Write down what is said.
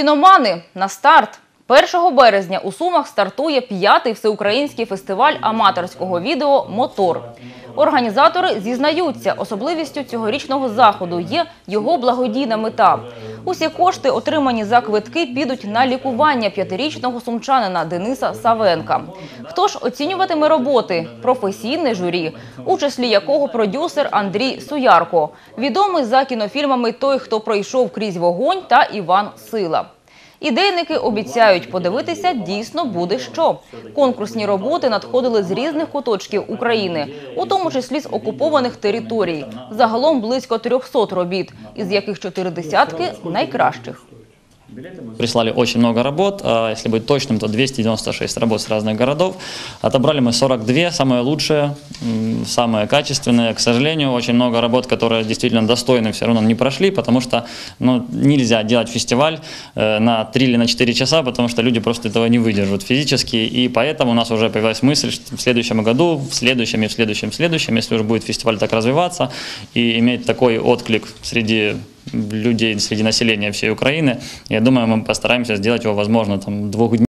Кіномани на старт. 1 березня у Сумах стартує п'ятий всеукраїнський фестиваль аматорського відео Мотор. Організатори зізнаються, особливістю цьогорічного заходу є його благодійна мета. Усі кошти, отримані за квитки, підуть на лікування п'ятирічного сумчанина Дениса Савенка. Хто ж оцінюватиме роботи? Професійне журі, у числі якого продюсер Андрій Суярко, відомий за кінофільмами Той, хто пройшов крізь вогонь та Іван Сила. Ідейники обіцяють, подивитися дійсно буде що. Конкурсні роботи надходили з різних куточків України, у тому числі з окупованих територій. Загалом близько 300 робіт, із яких чотири десятки найкращих. Прислали очень много работ, а если быть точным, то 296 работ с разных городов. Отобрали мы 42, самые лучшие, м, самые качественные. К сожалению, очень много работ, которые действительно достойны, все равно не прошли, потому что ну, нельзя делать фестиваль э, на 3 или на 4 часа, потому что люди просто этого не выдержат физически. И поэтому у нас уже появилась мысль, что в следующем году, в следующем и в следующем, в следующем, если уже будет фестиваль так развиваться и иметь такой отклик среди людей, среди населения всей Украины, я думаю, мы постараемся сделать его, возможно, там, двух